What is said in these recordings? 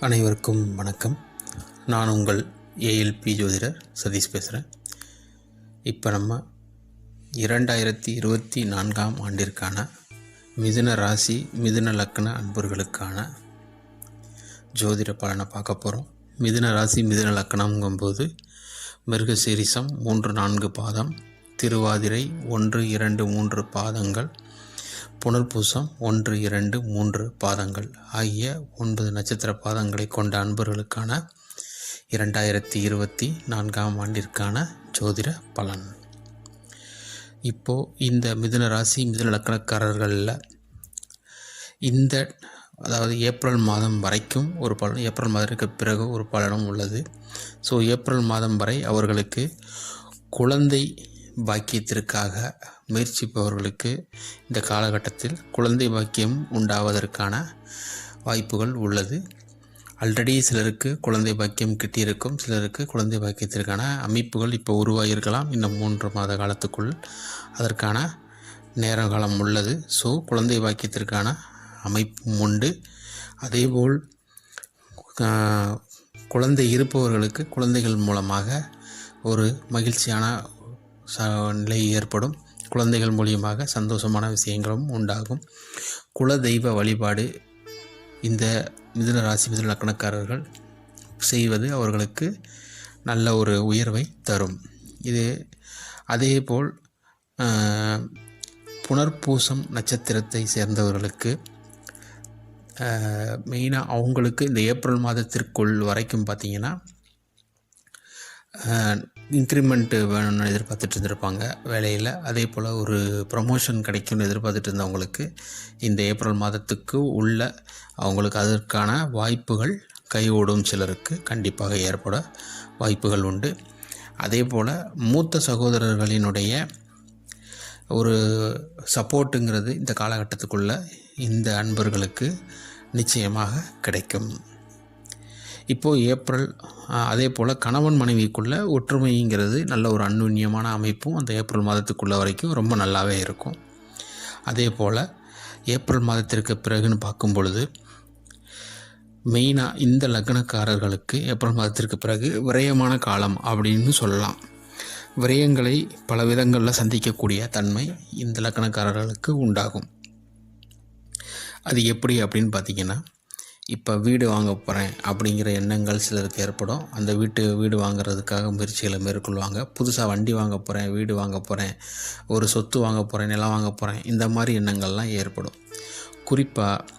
அனைவருக்கும் வணக்கம். நான் உங்கள் ஏஎல்பி ஜோதிடர் சதீஷ் பேசுகிறேன் இப்போ நம்ம இரண்டாயிரத்தி இருபத்தி நான்காம் ஆண்டிற்கான மிதுன ராசி மிதுன லக்ன அன்பர்களுக்கான ஜோதிட பலனை பார்க்க போகிறோம் மிதுன ராசி மிதுன லக்னங்கும்போது மிருகசீரிசம் மூன்று நான்கு பாதம் திருவாதிரை ஒன்று இரண்டு மூன்று பாதங்கள் புனர்பூசம் ஒன்று இரண்டு மூன்று பாதங்கள் ஆகிய ஒன்பது நட்சத்திர பாதங்களை கொண்ட அன்பர்களுக்கான இரண்டாயிரத்தி இருபத்தி நான்காம் ஆண்டிற்கான ஜோதிட பலன். இப்போது இந்த மிதுன ராசி மிதுன லக்கணக்காரர்களில் இந்த அதாவது ஏப்ரல் மாதம் வரைக்கும் ஒரு பலன் ஏப்ரல் மாதத்துக்கு பிறகு ஒரு பலனும் உள்ளது. ஸோ ஏப்ரல் மாதம் வரை அவர்களுக்கு குழந்தை பாக்கியத்திற்காக முயற்சிப்பவர்களுக்கு இந்த காலகட்டத்தில் குழந்தை பாக்கியம் உண்டாவதற்கான வாய்ப்புகள் உள்ளது. ஆல்ரெடி சிலருக்கு குழந்தை பாக்கியம் கிட்டியிருக்கும் சிலருக்கு குழந்தை பாக்கியத்திற்கான அமைப்புகள் இப்போ உருவாகியிருக்கலாம். இன்னும் மூன்று மாத காலத்துக்குள் அதற்கான நேர காலம் உள்ளது. ஸோ குழந்தை பாக்கியத்திற்கான அமைப்பும் உண்டு. அதேபோல் குழந்தை இருப்பவர்களுக்கு குழந்தைகள் மூலமாக ஒரு மகிழ்ச்சியான நிலை ஏற்படும் குழந்தைகள் மூலியமாக சந்தோஷமான விஷயங்களும் உண்டாகும். குல தெய்வ வழிபாடு இந்த மிதுன ராசி மிதுன லக்கணக்காரர்கள் செய்வது அவர்களுக்கு நல்ல ஒரு உயர்வை தரும். இது அதேபோல் ஆஹ், புனர்பூசம் நட்சத்திரத்தை சேர்ந்தவர்களுக்கு மெயினாக அவங்களுக்கு இந்த ஏப்ரல் மாதத்திற்குள் வரைக்கும் பார்த்தீங்கன்னா இன்க்ரிமெண்ட்டு வேணும்னு எதிர்பார்த்துட்டு இருந்திருப்பாங்க. வேலையில் அதே போல் ஒரு ப்ரமோஷன் கிடைக்கும்னு எதிர்பார்த்துட்டு இருந்தவங்களுக்கு இந்த ஏப்ரல் மாதத்துக்கு உள்ள அவங்களுக்கு அதற்கான வாய்ப்புகள் கைகூடும் சிலருக்கு. கண்டிப்பாக ஏற்பட வாய்ப்புகள் உண்டு. அதே போல் மூத்த சகோதரர்களினுடைய ஒரு சப்போர்ட்டுங்கிறது இந்த காலகட்டத்துக்குள்ள இந்த அன்பர்களுக்கு நிச்சயமாக கிடைக்கும். இப்போது ஏப்ரல் அதே போல் கணவன் மனைவிக்குள்ள ஒற்றுமைங்கிறது நல்ல ஒரு அந்யுன்யமான அமைப்பும் அந்த ஏப்ரல் மாதத்துக்குள்ளே வரைக்கும் ரொம்ப நல்லாவே இருக்கும். அதே போல் ஏப்ரல் மாதத்திற்கு பிறகுன்னு பார்க்கும் பொழுது மெயினாக இந்த லக்னக்காரர்களுக்கு ஏப்ரல் மாதத்திற்கு பிறகு விரயமான காலம் அப்படின்னு சொல்லலாம். விரயங்களை பல விதங்களில் சந்திக்கக்கூடிய தன்மை இந்த லக்கணக்காரர்களுக்கு உண்டாகும். அது எப்படி அப்படின்னு பார்த்தீங்கன்னா இப்போ வீடு வாங்க போகிறேன் அப்படிங்கிற எண்ணங்கள் சிலருக்கு ஏற்படும். அந்த வீட்டு வீடு வாங்குறதுக்காக முயற்சிகளை மேற்கொள்வாங்க. புதுசாக வண்டி வாங்க போகிறேன் வீடு வாங்க போகிறேன் ஒரு சொத்து வாங்க போகிறேன் நிலம் வாங்க போகிறேன் இந்த மாதிரி எண்ணங்கள்லாம் ஏற்படும். குறிப்பாக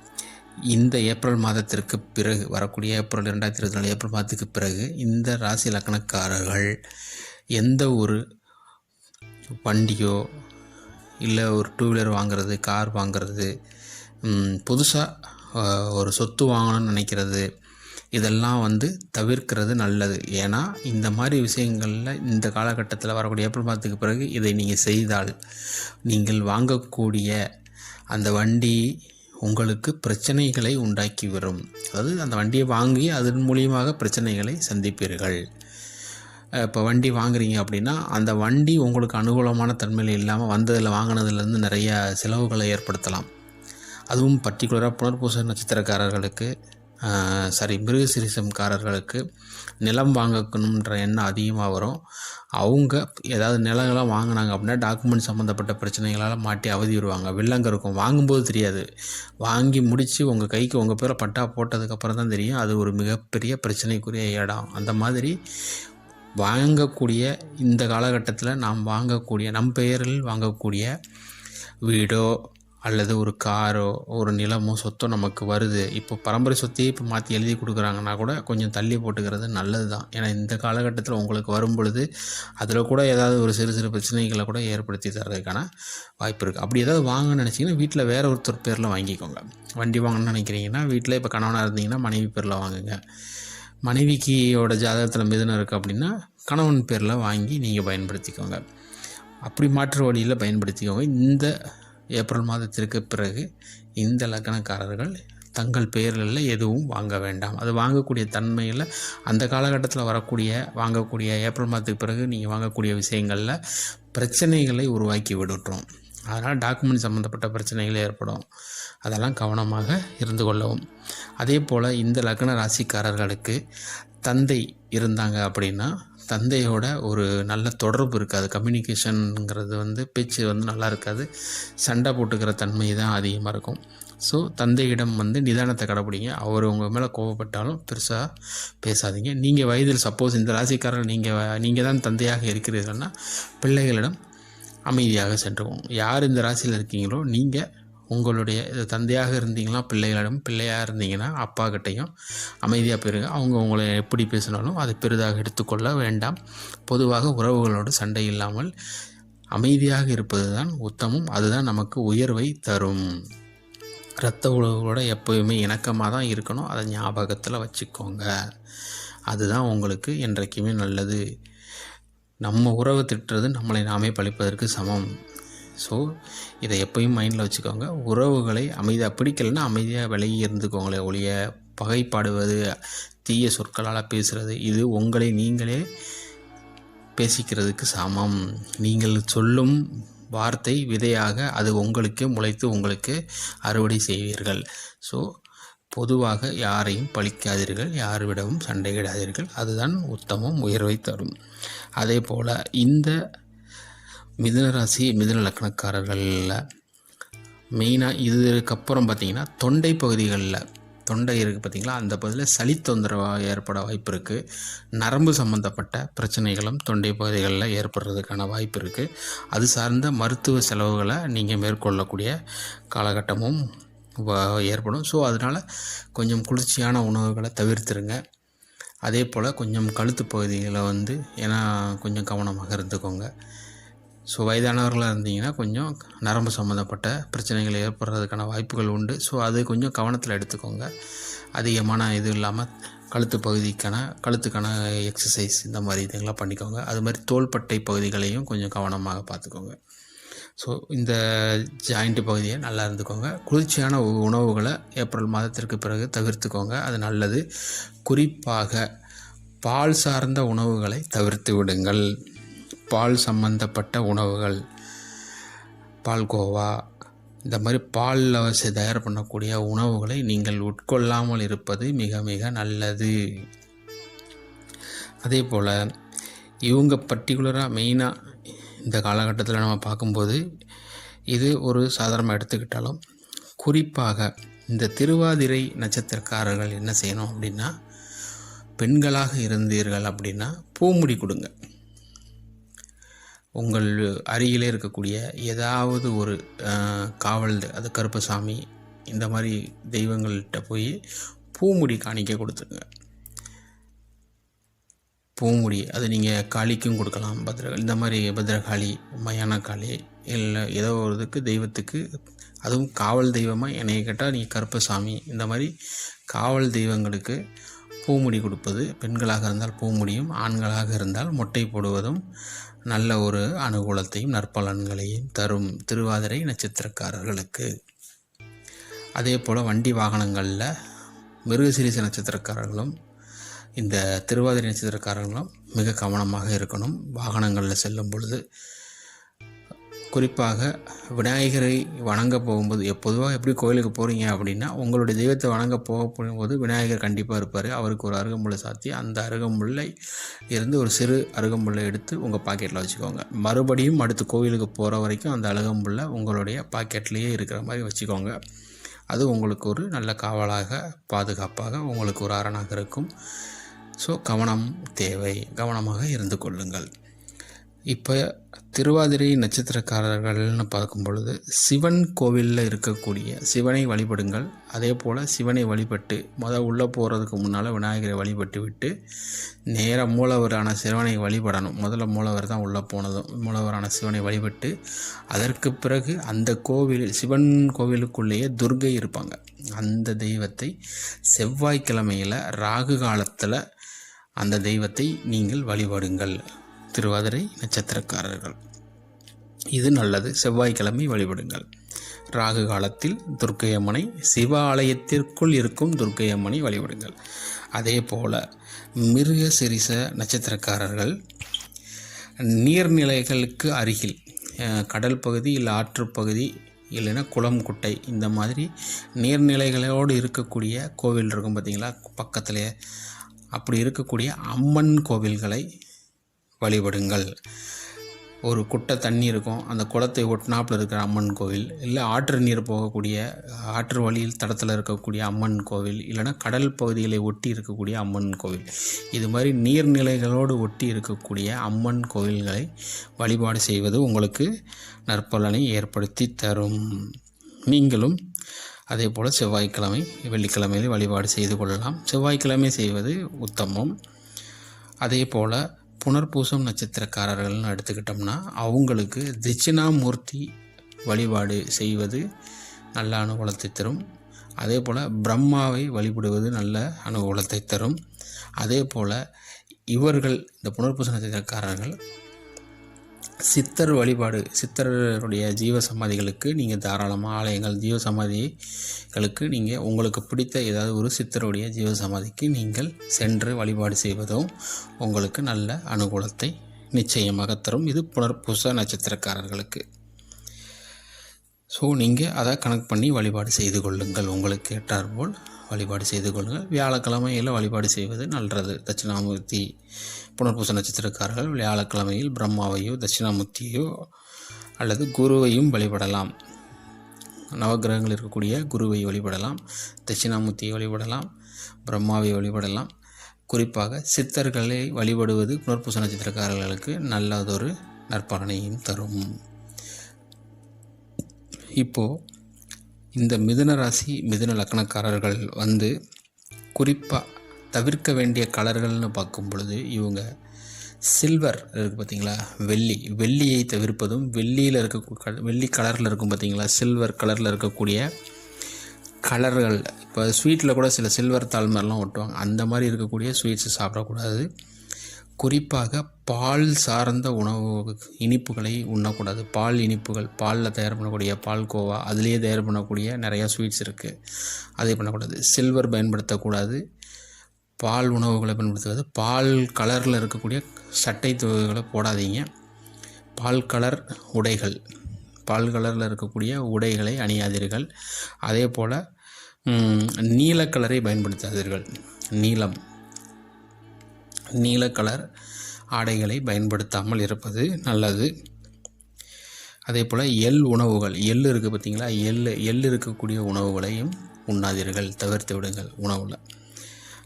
இந்த ஏப்ரல் மாதத்திற்கு பிறகு வரக்கூடிய ஏப்ரல் ரெண்டாயிரத்தி இருபத்தி நாலு ஏப்ரல் மாதத்துக்கு பிறகு இந்த ராசி லக்கணக்காரர்கள் எந்த ஒரு வண்டியோ இல்லை ஒரு டூ வீலர் வாங்குறது கார் வாங்குறது புதுசாக ஒரு சொத்து வாங்கணும்னு நினைக்கிறது இதெல்லாம் வந்து தவிர்க்கிறது நல்லது. ஏன்னா இந்த மாதிரி விஷயங்களில் இந்த காலகட்டத்தில் வரக்கூடிய ஏப்ரல் மாதத்துக்கு பிறகு இதை நீங்கள் செய்தால் நீங்கள் வாங்கக்கூடிய அந்த வண்டி உங்களுக்கு பிரச்சனைகளை உண்டாக்கி வரும் அதாவது அந்த வண்டியை வாங்கி அதன் மூலியமாக பிரச்சனைகளை சந்திப்பீர்கள். இப்போ வண்டி வாங்குறீங்க அப்படின்னா அந்த வண்டி உங்களுக்கு அனுகூலமான தன்மையில் இல்லாமல் வந்ததில் வாங்கினதுலேருந்து நிறைய செலவுகளை ஏற்படுத்தலாம். அதுவும் பர்டிகுலராக புனர்பூச நட்சத்திரக்காரர்களுக்கு சாரி மிருகசிரிசம்காரர்களுக்கு நிலம் வாங்கணுன்ற எண்ணம் அதிகமாக வரும். அவங்க ஏதாவது நிலங்களாம் வாங்கினாங்க அப்படின்னா டாக்குமெண்ட் சம்மந்தப்பட்ட பிரச்சனைகளால் மாட்டி அவதி வருவாங்க வில்லங்க இருக்கும். வாங்கும்போது தெரியாது. வாங்கி முடித்து உங்கள் கைக்கு உங்கள் பேரை பட்டா போட்டதுக்கப்புறம் தான் தெரியும். அது ஒரு மிகப்பெரிய பிரச்சனைக்குரிய இடம். அந்த மாதிரி வாங்கக்கூடிய இந்த காலகட்டத்தில் நாம் வாங்கக்கூடிய நம் பெயரில் வாங்கக்கூடிய வீடோ அல்லது ஒரு காரோ ஒரு நிலமோ சொத்தோ நமக்கு வருது. இப்போ பரம்பரை சொத்தையே இப்போ மாற்றி எழுதி கொடுக்குறாங்கன்னா கூட கொஞ்சம் தள்ளி போட்டுக்கிறது நல்லது தான் ஏன்னா இந்த காலகட்டத்தில் உங்களுக்கு வரும் பொழுது அதில் கூட ஏதாவது ஒரு சிறு சிறு பிரச்சனைகளை கூட ஏற்படுத்தி தர்றதுக்கான வாய்ப்பு இருக்குது அப்படி ஏதாவது வாங்கணும்னு நினச்சிங்கன்னா வீட்டில் வேற ஒருத்தர் பேரில் வாங்கிக்கோங்க. வண்டி வாங்கணும்னு நினைக்கிறீங்கன்னா வீட்டில் இப்போ கணவனாக இருந்தீங்கன்னா மனைவி பேரில் வாங்குங்க. மனைவிக்கியோட ஜாதகத்தில் மிதனம் இருக்குது அப்படின்னா கணவன் பேரில் வாங்கி நீங்கள் பயன்படுத்திக்கோங்க. அப்படி மாற்று வழியில் பயன்படுத்திக்கோங்க. இந்த ஏப்ரல் மாதத்திற்கு பிறகு இந்த லக்கணக்காரர்கள் தங்கள் பெயர்களில் எதுவும் வாங்க வேண்டாம். அது வாங்கக்கூடிய தன்மையில் அந்த காலகட்டத்தில் வரக்கூடிய வாங்கக்கூடிய ஏப்ரல் மாதத்துக்கு பிறகு நீங்கள் வாங்கக்கூடிய விஷயங்களில் பிரச்சனைகளை உருவாக்கி விடுறோம். அதனால் டாக்குமெண்ட் சம்மந்தப்பட்ட பிரச்சனைகள் ஏற்படும். அதெல்லாம் கவனமாக இருந்து கொள்ளவும். அதே போல் இந்த லக்ன ராசிக்காரர்களுக்கு தந்தை இருந்தாங்க அப்படின்னா தந்தையோட ஒரு நல்ல தொடர்பு இருக்காது. கம்யூனிகேஷனுங்கிறது வந்து பேச்சு வந்து நல்லா இருக்காது. சண்டை போட்டுக்கிற தன்மை தான் அதிகமாக இருக்கும். ஸோ தந்தையிடம் வந்து நிதானத்தை கடைப்பிடிங்க அவர் உங்கள் மேலே கோவப்பட்டாலும் பெருசாக பேசாதீங்க. நீங்கள் வயதில் சப்போஸ் இந்த ராசிக்காரர்கள் நீங்கள் நீங்கள் தான் தந்தையாக இருக்கிறீர்கள்னா பிள்ளைகளிடம் அமைதியாக சென்றுவோம் யார் இந்த ராசியில் இருக்கீங்களோ நீங்கள் உங்களுடைய தந்தையாக இருந்தீங்கன்னா பிள்ளைகளிடம் பிள்ளையாக இருந்தீங்கன்னா அப்பா கிட்டையும் அமைதியாக போயிருங்க. அவங்க உங்களை எப்படி பேசினாலும் அதை பெரிதாக எடுத்துக்கொள்ள வேண்டாம். பொதுவாக உறவுகளோடு சண்டை இல்லாமல் அமைதியாக இருப்பது தான் உத்தமம். அதுதான் நமக்கு உயர்வை தரும். இரத்த உறவுகளோட எப்போயுமே இணக்கமாக தான் இருக்கணும். அதை ஞாபகத்தில் வச்சுக்கோங்க. அதுதான் உங்களுக்கு என்றைக்குமே நல்லது. நம்ம உறவை திட்டுறது நம்மளை நாமே பழிப்பதற்கு சமம். ஸோ இதை எப்பயும் மைண்டில் வச்சுக்கோங்க. உறவுகளை அமைதியாக பிடிக்கலைன்னா அமைதியாக விலகி இருந்துக்கோங்களே ஒழிய பகைப்பாடுவது தீய சொற்களால் பேசுகிறது இது உங்களை நீங்களே பேசிக்கிறதுக்கு சமம். நீங்கள் சொல்லும் வார்த்தை விதையாக அது உங்களுக்கு முளைத்து உங்களுக்கு அறுவடை செய்வீர்கள். ஸோ பொதுவாக யாரையும் பழிக்காதீர்கள் யாரிடமும் சண்டையிடாதீர்கள். அதுதான் உத்தமம் உயர்வை தரும். அதே போல் இந்த மிதுன ராசி மிதுன லக்னக்காரர்களில். மெயினாக இதுக்கப்புறம் பார்த்தீங்கன்னா தொண்டை பகுதிகளில். தொண்டை இருக்குது பார்த்திங்களா அந்த பகுதியில் சளி தொந்தரவாக ஏற்பட வாய்ப்பு இருக்குது நரம்பு சம்மந்தப்பட்ட பிரச்சனைகளும் தொண்டை பகுதிகளில் ஏற்படுறதுக்கான வாய்ப்பு இருக்குது அது சார்ந்த மருத்துவ செலவுகளை நீங்கள் மேற்கொள்ளக்கூடிய காலகட்டமும் ஏற்படும். ஸோ அதனால் கொஞ்சம் குளிர்ச்சியான உணவுகளை தவிர்த்துருங்க. அதே போல் கொஞ்சம் கழுத்து பகுதிகளை வந்து ஏன்னா கொஞ்சம் கவனமாக இருந்துக்கோங்க. ஸோ வயதானவர்களாக இருந்தீங்கன்னா கொஞ்சம் நரம்பு சம்மந்தப்பட்ட பிரச்சனைகள் ஏற்படுறதுக்கான வாய்ப்புகள் உண்டு. ஸோ அது கொஞ்சம் கவனத்தில் எடுத்துக்கோங்க. அதிகமான இது இல்லாமல் கழுத்து பகுதிக்கான கழுத்துக்கான எக்ஸசைஸ் இந்த மாதிரி இதுங்களாம் பண்ணிக்கோங்க. அது மாதிரி தோள்பட்டை பகுதிகளையும் கொஞ்சம் கவனமாக பார்த்துக்கோங்க. ஸோ இந்த ஜாயிண்ட் பகுதியை நல்லா இருந்துக்கோங்க. குளிர்ச்சியான உ- உணவுகளை ஏப்ரல் மாதத்திற்கு பிறகு தவிர்த்துக்கோங்க. அது நல்லது. குறிப்பாக பால் சார்ந்த உணவுகளை தவிர்த்து விடுங்கள். பால் சம்பந்தப்பட்ட உணவுகள். பால்கோவா இந்த மாதிரி பாலில் வச்சு தயார் பண்ணக்கூடிய உணவுகளை நீங்கள் உட்கொள்ளாமல் இருப்பது மிக மிக நல்லது. அதே போல் இவங்க பர்டிகுலராக மெயினாக இந்த காலகட்டத்தில் நம்ம பார்க்கும்போது இது ஒரு சாதாரணமாக எடுத்துக்கிட்டாலும் குறிப்பாக இந்த திருவாதிரை நட்சத்திரக்காரர்கள் என்ன செய்யணும் அப்படின்னா பெண்களாக இருந்தீர்கள் அப்படின்னா பூமுடி கொடுங்க. உங்கள் அருகிலே இருக்கக்கூடிய ஏதாவது ஒரு காவல் அது கருப்பசாமி இந்த மாதிரி தெய்வங்கள்கிட்ட போய் பூமுடி காணிக்க கொடுத்துருங்க. பூமுடி அது நீங்கள் காளிக்கும் கொடுக்கலாம் பத்ர இந்த மாதிரி பத்ரகாளி மயான காளி இல்லை ஏதோ ஒரு இதுக்கு தெய்வத்துக்கு அதுவும் காவல் தெய்வமாக என்னைய கேட்டால் நீங்கள் கருப்பசாமி இந்த மாதிரி காவல் தெய்வங்களுக்கு பூமுடி கொடுப்பது. பெண்களாக இருந்தால் பூமுடியும் ஆண்களாக இருந்தால் மொட்டை போடுவதும் நல்ல ஒரு அனுகூலத்தையும் நற்பலன்களையும் தரும் திருவாதிரை நட்சத்திரக்காரர்களுக்கு. அதே போல் வண்டி வாகனங்களில் மிருகசிரிச நட்சத்திரக்காரர்களும் இந்த திருவாதிரை நட்சத்திரக்காரர்களும் மிக கவனமாக இருக்கணும். வாகனங்களில் செல்லும் பொழுது குறிப்பாக விநாயகரை வணங்க போகும்போது எப்போதுவாக எப்படி கோயிலுக்கு போகிறீங்க அப்படின்னா உங்களுடைய தெய்வத்தை வணங்க போக போகும்போது விநாயகர் கண்டிப்பாக இருப்பார். அவருக்கு ஒரு அருகம்புல்லை சாத்தி அந்த அருகம்புல்லை இருந்து ஒரு சிறு அருகம்புல்லை எடுத்து உங்கள் பாக்கெட்டில் வச்சுக்கோங்க. மறுபடியும் அடுத்து கோயிலுக்கு போகிற வரைக்கும் அந்த அருகம்புல்லை உங்களுடைய பாக்கெட்லேயே இருக்கிற மாதிரி வச்சுக்கோங்க. அது உங்களுக்கு ஒரு நல்ல காவலாக பாதுகாப்பாக உங்களுக்கு ஒரு அரணாக இருக்கும். ஸோ கவனம் தேவை. கவனமாக இருந்து கொள்ளுங்கள். இப்போ திருவாதிரை நட்சத்திரக்காரர்கள்னு பார்க்கும் பொழுது சிவன் கோவிலில் இருக்கக்கூடிய சிவனை வழிபடுங்கள். அதே போல் சிவனை வழிபட்டு மொதல் உள்ளே போகிறதுக்கு முன்னால் விநாயகரை வழிபட்டு விட்டு நேராக மூலவரான சிவனை வழிபடணும். முதல்ல மூலவர் தான் உள்ளே போனதும் மூலவரான சிவனை வழிபட்டு அதற்கு பிறகு அந்த கோவில் சிவன் கோவிலுக்குள்ளேயே துர்கை இருப்பாங்க. அந்த தெய்வத்தை செவ்வாய்க்கிழமையில் ராகு காலத்தில் அந்த தெய்வத்தை நீங்கள் வழிபடுங்கள். திருவாதிரை நட்சத்திரக்காரர்கள். இது நல்லது. செவ்வாய்க்கிழமை வழிபடுங்கள். ராகு காலத்தில் துர்க்கை அம்மனை சிவ ஆலயத்திற்குள் இருக்கும் துர்க்கை அம்மனை வழிபடுங்கள். அதே போல் மிருக சிரிச நட்சத்திரக்காரர்கள் நீர்நிலைகளுக்கு அருகில் கடல் பகுதி இல்லை ஆற்றுப்பகுதி இல்லைன்னா குளம் குட்டை இந்த மாதிரி நீர்நிலைகளோடு இருக்கக்கூடிய கோவில் இருக்கும் பார்த்திங்களா பக்கத்துலேயே அப்படி இருக்கக்கூடிய அம்மன் கோவில்களை வழிபடுங்கள். ஒரு குட்டை தண்ணி இருக்கும். அந்த குளத்தை ஒட்டினாப்பில் இருக்கிற அம்மன் கோவில் இல்லை ஆற்று நீர் போகக்கூடிய ஆற்று வழியில் தடத்தில் இருக்கக்கூடிய அம்மன் கோவில் இல்லைன்னா கடல் பகுதிகளை ஒட்டி இருக்கக்கூடிய அம்மன் கோவில். இது மாதிரி நீர்நிலைகளோடு ஒட்டி இருக்கக்கூடிய அம்மன் கோவில்களை வழிபாடு செய்வது உங்களுக்கு நற்பலனை ஏற்படுத்தி தரும். நீங்களும் அதே போல் செவ்வாய்க்கிழமை வெள்ளிக்கிழமையில் வழிபாடு செய்து கொள்ளலாம். செவ்வாய்க்கிழமை செய்வது உத்தமம். அதே போல் புனர்பூசம் நட்சத்திரக்காரர்கள்னு எடுத்துக்கிட்டோம்னா அவங்களுக்கு தட்சிணாமூர்த்தி வழிபாடு செய்வது நல்ல அனுகூலத்தை தரும். அதே போல் பிரம்மாவை வழிபடுவது நல்ல அனுகூலத்தை தரும். அதே போல் இவர்கள் இந்த புனர்பூச நட்சத்திரக்காரர்கள் சித்தர் வழிபாடு சித்தருடைய ஜீவ சமாதிகளுக்கு நீங்கள் தாராளமாக ஆலயங்கள் ஜீவ சமாதிகளுக்கு நீங்கள் உங்களுக்கு பிடித்த ஏதாவது ஒரு சித்தருடைய ஜீவ சமாதிக்கு நீங்கள் சென்று வழிபாடு செய்வதும் உங்களுக்கு நல்ல அனுகூலத்தை நிச்சயமாக தரும். இது புனர்பூச நட்சத்திரக்காரர்களுக்கு. ஸோ நீங்கள் அதை கணக்கு பண்ணி வழிபாடு செய்து கொள்ளுங்கள். உங்களுக்கு ஏற்றாற்போல் வழிபாடு செய்து கொள்ளுங்கள். வியாழக்கிழமையில் வழிபாடு செய்வது நல்லது. தட்சிணாமூர்த்தி புனர்பூச நட்சத்திரக்காரர்கள் வியாழக்கிழமையில் பிரம்மாவையோ தட்சிணாமூர்த்தியோ அல்லது குருவையும் வழிபடலாம். நவக்கிரகங்கள் இருக்கக்கூடிய குருவை வழிபடலாம் தட்சிணாமூர்த்தியை வழிபடலாம் பிரம்மாவை வழிபடலாம். குறிப்பாக சித்தர்களை வழிபடுவது புனர்பூச நட்சத்திரக்காரர்களுக்கு நல்லதொரு நற்பலனையும் தரும். இப்போது இந்த மிதுன ராசி மிதுன லக்னக்காரர்கள் வந்து குறிப்பாக தவிர்க்க வேண்டிய கலர்கள்னு பார்க்கும் பொழுது இவங்க சில்வர் இருக்குது பார்த்தீங்களா வெள்ளி. வெள்ளியை தவிர்ப்பதும் வெள்ளியில் இருக்க வெள்ளி கலரில் இருக்கும் பார்த்தீங்களா சில்வர் கலரில் இருக்கக்கூடிய கலர்கள். இப்போ ஸ்வீட்டில் கூட சில சில்வர் தாள் மாதிரிலாம் ஒட்டுவாங்க. அந்த மாதிரி இருக்கக்கூடிய ஸ்வீட்ஸு சாப்பிடக்கூடாது. குறிப்பாக பால் சார்ந்த உணவு இனிப்புகளை உண்ணக்கூடாது. பால் இனிப்புகள் பாலில் தயார் பண்ணக்கூடிய பால் கோவா அதுலேயே தயார் பண்ணக்கூடிய நிறையா ஸ்வீட்ஸ் இருக்குது அதை பண்ணக்கூடாது. சில்வர் பயன்படுத்தக்கூடாது. பால் உணவுகளை பயன்படுத்துவது பால் கலரில் இருக்கக்கூடிய சட்டை துவைகளை போடாதீங்க. பால் கலர் உடைகள். பால் கலரில் இருக்கக்கூடிய உடைகளை அணியாதீர்கள். அதே போல் நீல கலரை பயன்படுத்தாதீர்கள். நீலம். நீல கலர் ஆடைகளை பயன்படுத்தாமல் இருப்பது நல்லது. அதே போல் எள் உணவுகள் எள் இருக்குது பார்த்தீங்களா எள் எள் இருக்கக்கூடிய உணவுகளையும் உண்ணாதீர்கள் தவிர்த்து விடுங்கள் உணவில்.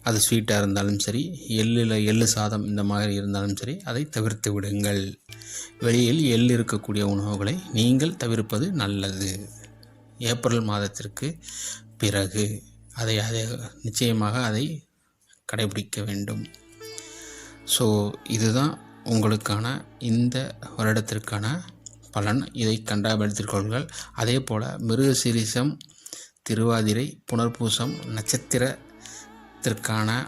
அது ஸ்வீட்டாக இருந்தாலும் சரி எள்ளில் எள் சாதம் இந்த மாதிரி இருந்தாலும் சரி அதை தவிர்த்து விடுங்கள். வெளியில் எள் இருக்கக்கூடிய உணவுகளை நீங்கள் தவிர்ப்பது நல்லது. ஏப்ரல் மாதத்திற்கு பிறகு அதை அதை நிச்சயமாக அதை கடைபிடிக்க வேண்டும். ஸோ இதுதான் உங்களுக்கான இந்த வருடத்திற்கான பலன். இதை கண்டாபடுத்திக் கொள்ளுங்கள். அதே போல் மிருகசீரிசம் திருவாதிரை புனர்பூசம் நட்சத்திரத்திற்கான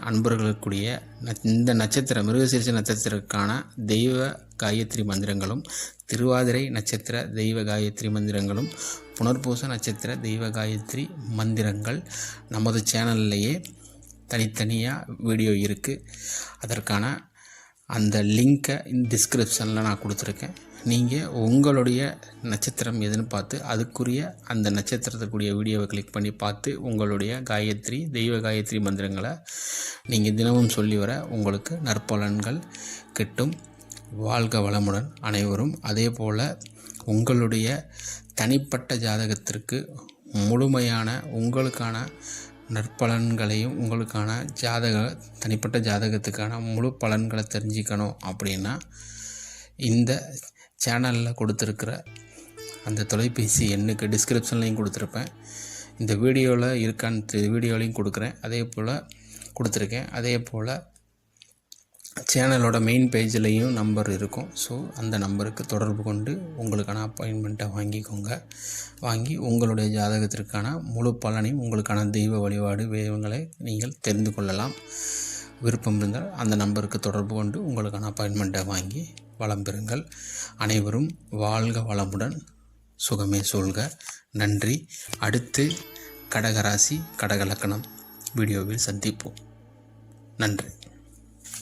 அன்பர்களுக்குரிய ந- இந்த நட்சத்திர மிருகசீரிச நட்சத்திரத்திற்கான தெய்வ காயத்ரி மந்திரங்களும் திருவாதிரை நட்சத்திர தெய்வ காயத்ரி மந்திரங்களும் புனர்பூச நட்சத்திர தெய்வ காயத்ரி மந்திரங்கள் நமது சேனல்லையே தனித்தனியாக வீடியோ இருக்குது அதற்கான அந்த லிங்க்கை டிஸ்கிரிப்ஷனில் நான் கொடுத்துருக்கேன். நீங்கள் உங்களுடைய நட்சத்திரம் எதுன்னு பார்த்து அதுக்குரிய அந்த நட்சத்திரத்துக்குரிய வீடியோவை கிளிக் பண்ணி பார்த்து உங்களுடைய காயத்ரி தெய்வ காயத்ரி மந்திரங்களை நீங்கள் தினமும் சொல்லி வர உங்களுக்கு நற்பலன்கள் கிட்டும். வாழ்க வளமுடன் அனைவரும். அதே போல் உங்களுடைய தனிப்பட்ட ஜாதகத்திற்கு முழுமையான உங்களுக்கான நற்பலன்களையும் உங்களுக்கான ஜாதக தனிப்பட்ட ஜாதகத்துக்கான முழு பலன்களை தெரிஞ்சுக்கணும் அப்படின்னா இந்த சேனலில் கொடுத்துருக்கிற அந்த தொலைபேசி எண்ணுக்கு டிஸ்கிரிப்ஷன்லையும் கொடுத்துருப்பேன். இந்த வீடியோவில் இருக்கான்னு வீடியோலையும் கொடுக்குறேன். அதே போல் கொடுத்துருக்கேன். அதே போல் சேனலோட மெயின் பேஜ்லேயும் நம்பர் இருக்கும். ஸோ அந்த நம்பருக்கு தொடர்பு கொண்டு உங்களுக்கான அப்பாயின்மெண்ட்டை வாங்கிக்கோங்க. வாங்கி உங்களுடைய ஜாதகத்திற்கான முழு பலனையும் உங்களுக்கான தெய்வ வழிபாடு வேவங்களை நீங்கள் தெரிந்து கொள்ளலாம். விருப்பம் இருந்தால் அந்த நம்பருக்கு தொடர்பு கொண்டு உங்களுக்கான அப்பாயின்மெண்ட்டை வாங்கி வளம் பெறுங்கள். அனைவரும் வாழ்க வளமுடன் சுகமே சொல்க. நன்றி. அடுத்து கடகராசி கடகலக்கணம் வீடியோவில் சந்திப்போம். நன்றி.